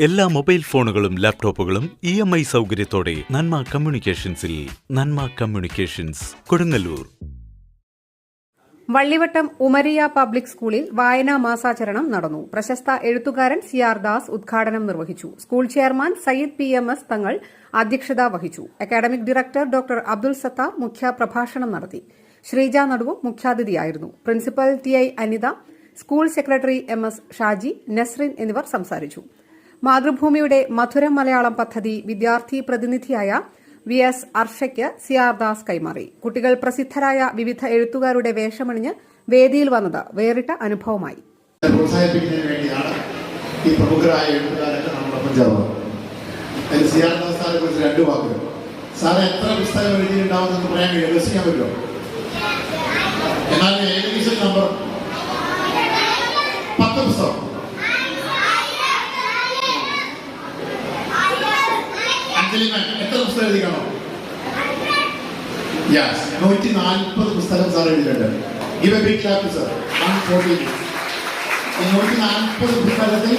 എല്ലാ മൊബൈൽ ഫോണുകളും ലാപ്ടോപ്പുകളും ഇ എം ഐ സൗകര്യത്തോടെ നന്മ കമ്മ്യൂണിക്കേഷൻസിൽ നന്മ കമ്മ്യൂണിക്കേഷൻസ് കൊടുങ്ങല്ലൂർ. വള്ളിവട്ടം ഉമരിയ പബ്ലിക് സ്കൂളിൽ വായനാ മാസാചരണം നടന്നു. പ്രശസ്ത എഴുത്തുകാരൻ സി ആർ ദാസ് ഉദ്ഘാടനം നിർവഹിച്ചു. School chairman Sayyid P M S Thangal അധ്യക്ഷത വഹിച്ചു. Academic director doctor Abdul Sathar മുഖ്യപ്രഭാഷണം നടത്തി. ശ്രീജ നടുവും മുഖ്യാതിഥിയായിരുന്നു. Principal T I Anitha school secretary M S Shaji Nasrin എന്നിവർ സംസാരിച്ചു. മാതൃഭൂമിയുടെ മധുര മലയാളം പദ്ധതി വിദ്യാർത്ഥി പ്രതിനിധിയായ വി എസ് അർഷയ്ക്ക് സി ആർ ദാസ് കൈമാറി. കുട്ടികൾ പ്രസിദ്ധരായ വിവിധ എഴുത്തുകാരുടെ വേഷമണിഞ്ഞ് വേദിയിൽ വന്നത് വേറിട്ട അനുഭവമായി. ഈ പ്രമുഖരായ രണ്ട് വാക്കുകൾ. എത്ര പറയാൻ എന്നാൽ ഏകദേശം നമ്പർ പത്ത് പുസ്തകം. എത്ര പുസ്തകം എഴുതിക്കണോ? യെസ് നൂറ്റി നാൽപ്പത് പുസ്തകം സാർ എഴുതിയിട്ടുണ്ട്. Give big clap sir one forty നൂറ്റി നാൽപ്പത് പുസ്തകത്തിൽ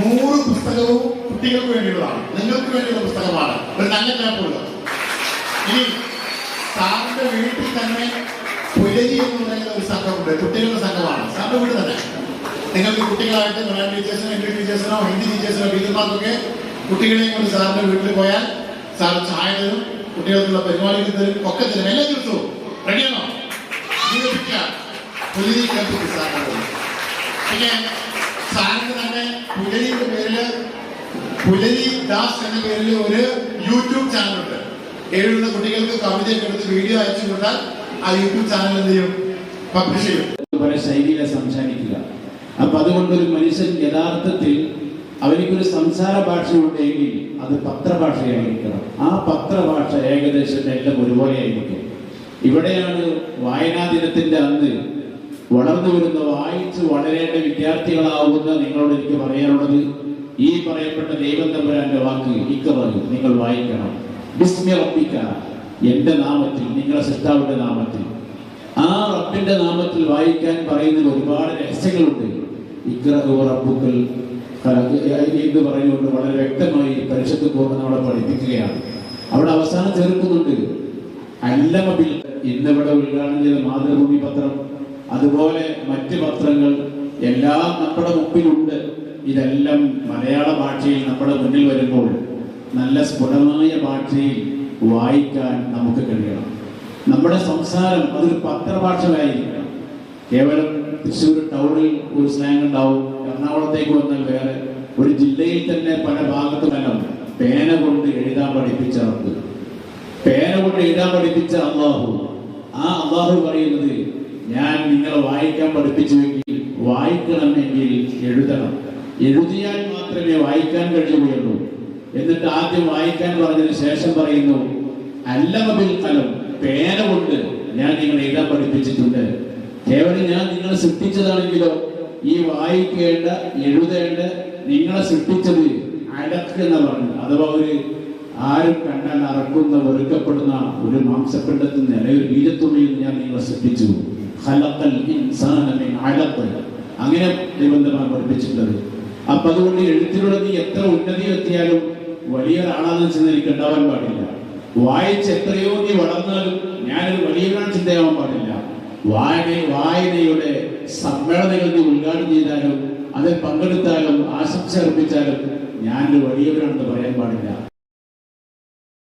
നൂറ് പുസ്തകവും കുട്ടികൾക്ക് വേണ്ടിയുള്ളതാണ്. നിങ്ങൾക്ക് വേണ്ടിയുള്ള പുസ്തകമാണ്. ഒരു നല്ല ക്ലാപ്പുള്ളത് ഇനി സാറിന്റെ വീട്ടിൽ തന്നെ പുലരി എന്ന് പറയുന്ന ഒരു സംഘമുണ്ട്. കുട്ടികളുടെ സംഘമാണ്. സാറിന്റെ വീട് തന്നെ. നിങ്ങൾക്ക് കുട്ടികളായിട്ട് മലയാളം ടീച്ചേഴ്സിനോ ഇംഗ്ലീഷ് ടീച്ചേഴ്സിനോ ഹിന്ദി ടീച്ചേഴ്സിനോ ടീച്ചർമാർക്കൊക്കെ കുട്ടികളെയും കൊണ്ട് സാറിന്റെ വീട്ടിൽ പോയാൽ സാർ ചായ തരും കുട്ടികൾക്കുള്ള പരിപാടികൾ തരും ഒക്കെ തരും. എല്ലാ ദിവസവും. റെഡിയാണോ പുലരി കേൾപ്പിക്കും സാറിനോട് പിന്നെ സാറിന് തന്നെ പുലരിയുടെ പേരിൽ പുലരി ദാസ് എന്ന പേരിൽ ഒരു യൂട്യൂബ് ചാനലുണ്ട്. ഏഴുള്ള കുട്ടികൾക്ക് കവിതയൊക്കെ എടുത്ത് വീഡിയോ അയച്ചു കൊടുത്താൽ ആ യൂട്യൂബ് ചാനൽ എന്ത് ചെയ്യും? പബ്ലിഷ് ചെയ്യും. പല സംസാരിക്കുക. അപ്പൊ അതുകൊണ്ട് ഒരു മനുഷ്യൻ യഥാർത്ഥത്തിൽ അവനിക്കൊരു സംസാര ഭാഷയുണ്ടെങ്കിൽ അത് പത്രഭാഷയായിരിക്കണം. ആ പത്രഭാഷ ഏകദേശം എല്ലാം ഒരുപോലെ ആയിരിക്കും. ഇവിടെയാണ് വായനാ ദിനത്തിന്റെ അന്ന് വളർന്നു വരുന്ന വായിച്ച് വളരേണ്ട വിദ്യാർത്ഥികളാവുന്ന നിങ്ങളോട് എനിക്ക് പറയാനുള്ളത്. ഈ പറയപ്പെട്ട ദൈവം തമ്പുരാന്റെ വാക്ക് ഇക്കറു നിങ്ങൾ വായിക്കണം. വിസ്മയ റബ്ബിക്ക എന്റെ നാമത്തിൽ നിങ്ങളുടെ സിസ്റ്റാവിന്റെ നാമത്തിൽ. ആ റബ്ബിന്റെ നാമത്തിൽ വായിക്കാൻ പറയുന്നതിൽ ഒരുപാട് രഹസ്യങ്ങളുണ്ട്. ഇക്കറ റബ്ബുക്കൽ എന്ന് പറഞ്ഞുകൊണ്ട് വളരെ വ്യക്തമായി പരിശുദ്ധ പൂർണ അവിടെ പഠിപ്പിക്കുകയാണ്. അവിടെ അവസാനം ചേർക്കുന്നുണ്ട്. അല്ലമബിൽ ഇന്നിവിടെ ഉദ്ഘാടനം ചെയ്ത മാതൃഭൂമി പത്രം അതുപോലെ മറ്റ് പത്രങ്ങൾ എല്ലാം നമ്മുടെ മുമ്പിലുണ്ട്. ഇതെല്ലാം മലയാള ഭാഷയിൽ നമ്മുടെ മുന്നിൽ വരുമ്പോൾ നല്ല സ്ഫുടമായ ഭാഷയിൽ വായിക്കാൻ നമുക്ക് കഴിയണം. നമ്മുടെ സംസാരം അതൊരു പത്രഭാഷയായിരിക്കണം. കേവലം തൃശ്ശൂർ ടൗണിൽ ഒരു സ്ലാങ് ഉണ്ടാവും. എറണാകുളത്തേക്ക് വന്നാൽ വേറെ. ഒരു ജില്ലയിൽ തന്നെ പല ഭാഗത്തുമെല്ലാം പേന കൊണ്ട് എഴുതാൻ പഠിപ്പിച്ച റബ്ബ്. പേന കൊണ്ട് എഴുതാൻ പഠിപ്പിച്ച അള്ളാഹു ആ അള്ളാഹു പറയുന്നത് ഞാൻ നിങ്ങളെ വായിക്കാൻ പഠിപ്പിച്ചുവെങ്കിൽ വായിക്കണമെങ്കിൽ എഴുതണം. എഴുതിയാൽ മാത്രമേ വായിക്കാൻ കഴിയുകയുള്ളൂ. എന്നിട്ട് ആദ്യം വായിക്കാൻ പറഞ്ഞതിന് ശേഷം പറയുന്നു അല്ലമബിൽ കലം പേന കൊണ്ട് ഞാൻ നിങ്ങളെ എഴുതാൻ പഠിപ്പിച്ചിട്ടുണ്ട്. കേവലം ഞാൻ നിങ്ങളെ സൃഷ്ടിച്ചതാണെങ്കിലോ? ഈ വായിക്കേണ്ട എഴുതേണ്ട നിങ്ങളെ സൃഷ്ടിച്ചത് അലക്ക് എന്ന് പറഞ്ഞു അഥവാ ഒരു ആരും കണ്ടാൽ അറക്കുന്ന വെറുക്കപ്പെടുന്ന ഒരു മാംസപ്പിണ്ടത്തിൽ നില ഒരു ബീജത്തുള്ളിയിൽ ഞാൻ നിങ്ങളെ സൃഷ്ടിച്ചു. അങ്ങനെ നിബന്ധന പഠിപ്പിച്ചിട്ടുള്ളത്? അപ്പൊ അതുകൊണ്ട് എഴുത്തിലൂടെ നീ എത്ര ഉന്നതി എത്തിയാലും വലിയൊരാളാണെന്ന് വെച്ചാൽ എനിക്ക് ഉണ്ടാവാൻ പാടില്ല. വായിച്ച് എത്രയോ നീ വളർന്നാലും ഞാനൊരു വലിയൊരാൾ ചിന്തയാവാൻ പാടില്ല. വായന വായനയുടെ സമ്മേളനങ്ങൾ നീ ഉദ്ഘാടനം ചെയ്താലും അതിൽ പങ്കെടുത്താലും ആശംസ അർപ്പിച്ചാലും ഞാനൊരു വലിയവരാണെന്ന് പറയാൻ പാടില്ല.